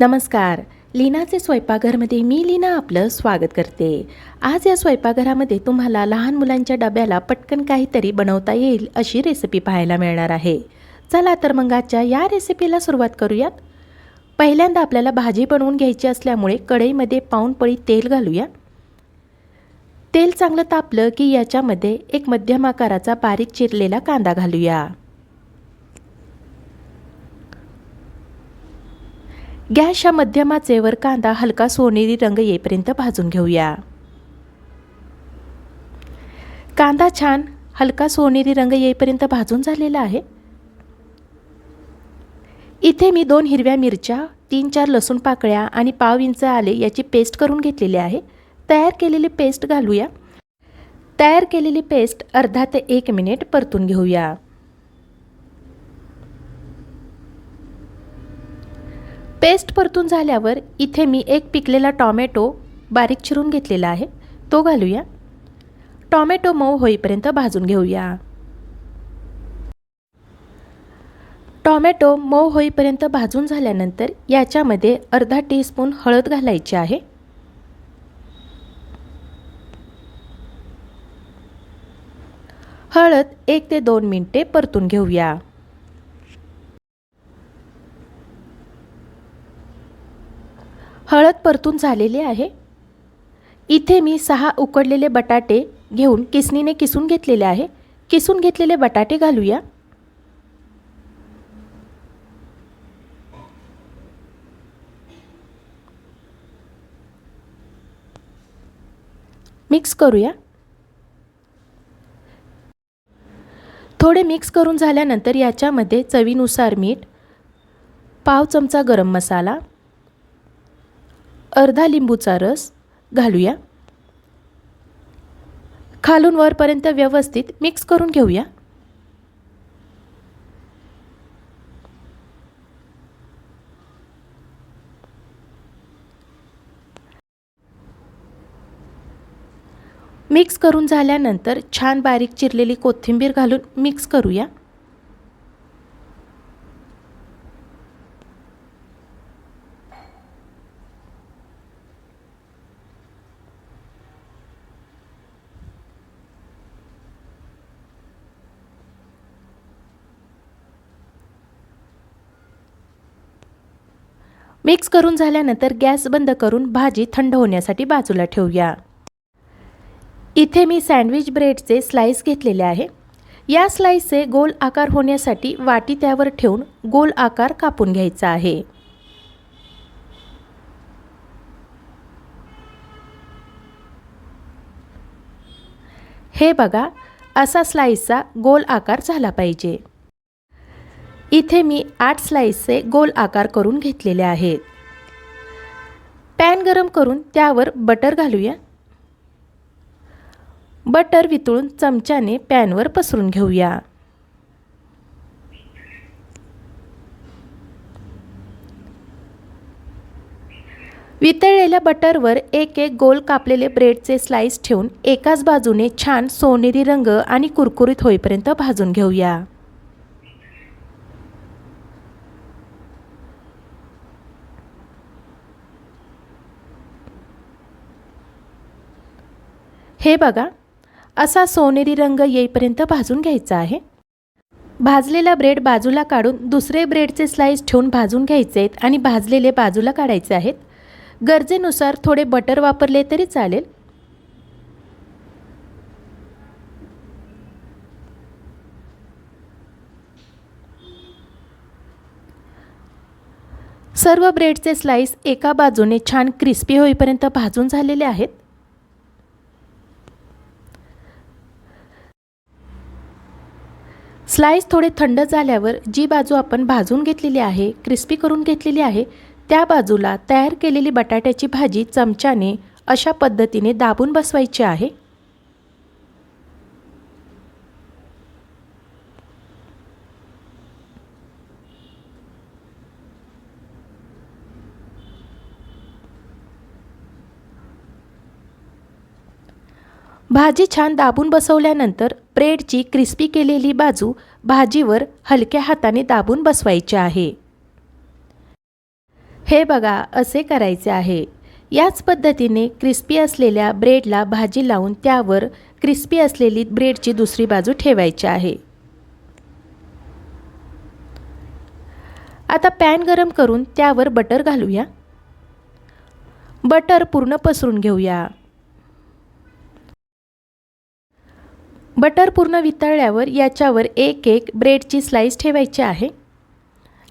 नमस्कार. लीनाचे स्वयंपाकघरमध्ये मी लीना आपलं स्वागत करते. आज या स्वयंपाकघरामध्ये तुम्हाला लहान मुलांच्या डब्याला पटकन काहीतरी बनवता येईल अशी रेसिपी पाहायला मिळणार आहे. चला तर मग आजच्या या रेसिपीला सुरुवात करूयात. पहिल्यांदा आपल्याला भाजी बनवून घ्यायची असल्यामुळे कढईमध्ये पाऊण पळी तेल घालूया. तेल चांगलं तापलं की याच्यामध्ये एक मध्यम आकाराचा बारीक चिरलेला कांदा घालूया. गॅसच्या मध्यम आचेवर कांदा हलका सोनेरी रंग येईपर्यंत भाजून घेऊया. कांदा छान हलका सोनेरी रंग येईपर्यंत भाजून झालेला आहे. इथे मी दोन हिरव्या मिरच्या तीन चार लसूण पाकळ्या आणि पाव इंच आले याची पेस्ट करून घेतलेली आहे. तयार केलेली पेस्ट घालूया. तयार केलेली पेस्ट अर्धा ते एक मिनिट परतून घेऊया. पेस्ट परतून झाल्यावर इथे मी एक पिकलेला टॉमॅटो बारीक चिरून घेतलेला आहे. तो घालूया. टॉमॅटो मऊ होईपर्यंत भाजून घेऊया. टॉमॅटो मऊ होईपर्यंत भाजून झाल्यानंतर याच्यामध्ये अर्धा टीस्पून हळद घालायची आहे. हळद एक ते दोन मिनटे परतून घेऊया. हळद परतून झालेली आहे. इथे मी सहा उकडलेले बटाटे घेऊन किसनीने किसून घेतलेले आहे. किसून घेतलेले बटाटे घालूया. मिक्स करूया. थोडे मिक्स करून झाल्यानंतर याच्यामध्ये चवीनुसार मीठ पाव चमचा गरम मसाला अर्धा लिंबूचा रस घालूया. खालून वरपर्यंत व्यवस्थित मिक्स करून घेऊया. मिक्स करून झाल्यानंतर छान बारीक चिरलेली कोथिंबीर घालून मिक्स करूया. मिक्स करून झाल्यानंतर गॅस बंद करून भाजी थंड होण्यासाठी बाजूला ठेवूया. इथे मी सँडविच ब्रेडचे स्लाईस घेतलेले आहे. या स्लाईसचे गोल आकार होण्यासाठी वाटी त्यावर ठेवून गोल आकार कापून घ्यायचा आहे. हे बघा असा स्लाईसचा गोल आकार झाला पाहिजे. इथे मी आठ स्लाईसचे गोल आकार करून घेतलेले आहेत. पॅन गरम करून त्यावर बटर घालूया. बटर वितळून चमच्याने पॅनवर पसरून घेऊया. वितळलेल्या बटरवर एक एक गोल कापलेले ब्रेडचे स्लाइस ठेवून एकाच बाजूने छान सोनेरी रंग आणि कुरकुरीत होईपर्यंत भाजून घेऊया. हे बघा असा सोनेरी रंग येईपर्यंत भाजून घ्यायचा आहे. भाजलेला ब्रेड बाजूला काढून दुसरे ब्रेडचे स्लाईस ठेवून भाजून घ्यायचे आहेत आणि भाजलेले बाजूला काढायचे आहेत. गरजेनुसार थोडे बटर वापरले तरी चालेल. सर्व ब्रेडचे स्लाईस एका बाजूने छान क्रिस्पी होईपर्यंत भाजून झालेले आहेत. स्लाईस थोडे थंड झाल्यावर जी बाजू आपण भाजून घेतलेली आहे क्रिस्पी करून घेतलेली आहे त्या बाजूला तयार केलेली बटाट्याची भाजी चमच्याने अशा पद्धतीने दाबून बसवायची आहे. भाजी छान दाबून बसवल्यानंतर ब्रेडची क्रिस्पी केलेली बाजू भाजीवर हलक्या हाताने दाबून बसवायची आहे. हे बघा असे करायचे आहे. याच पद्धतीने क्रिस्पी असलेल्या ब्रेडला भाजी लावून त्यावर क्रिस्पी असलेली ब्रेडची दुसरी बाजू ठेवायची आहे. आता पॅन गरम करून त्यावर बटर घालूया. बटर पूर्ण पसरून घेऊया. बटर पूर्ण वितळल्यावर याच्यावर एक एक ब्रेडची स्लाईस ठेवायची आहे.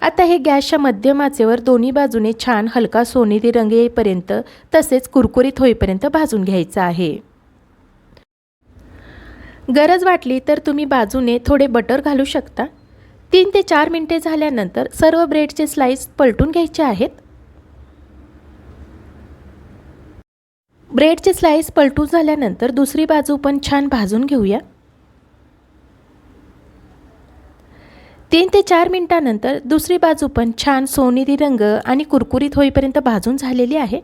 आता हे गॅसच्या मध्यमाचेवर दोन्ही बाजूने छान हलका सोनेरी रंग येईपर्यंत तसेच कुरकुरीत होईपर्यंत भाजून घ्यायचं आहे. गरज वाटली तर तुम्ही बाजूने थोडे बटर घालू शकता. तीन ते चार मिनटे झाल्यानंतर सर्व ब्रेडचे स्लाईस पलटून घ्यायचे आहेत. ब्रेडचे स्लाईस पलटून झाल्यानंतर दुसरी बाजू पण छान भाजून घेऊया. तीन ते चार मिनटानंतर दुसरी बाजू पण छान सोनेरी रंग आणि कुरकुरीत होईपर्यंत भाजून झालेली आहे.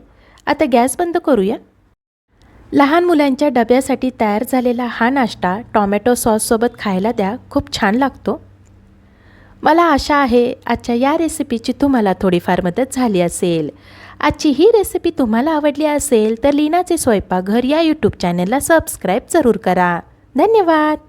आता गॅस बंद करूया. लहान मुलांच्या डब्यासाठी तयार झालेला हा नाश्ता टॉमॅटो सॉससोबत खायला द्या खूप छान लागतो. मला आशा आहे आजच्या या रेसिपीची तुम्हाला थोडीफार मदत झाली असेल. आजची ही रेसिपी तुम्हाला आवडली असेल तर लीनाचे स्वयंपाकघर या यूट्यूब चॅनलला सबस्क्राईब जरूर करा. धन्यवाद!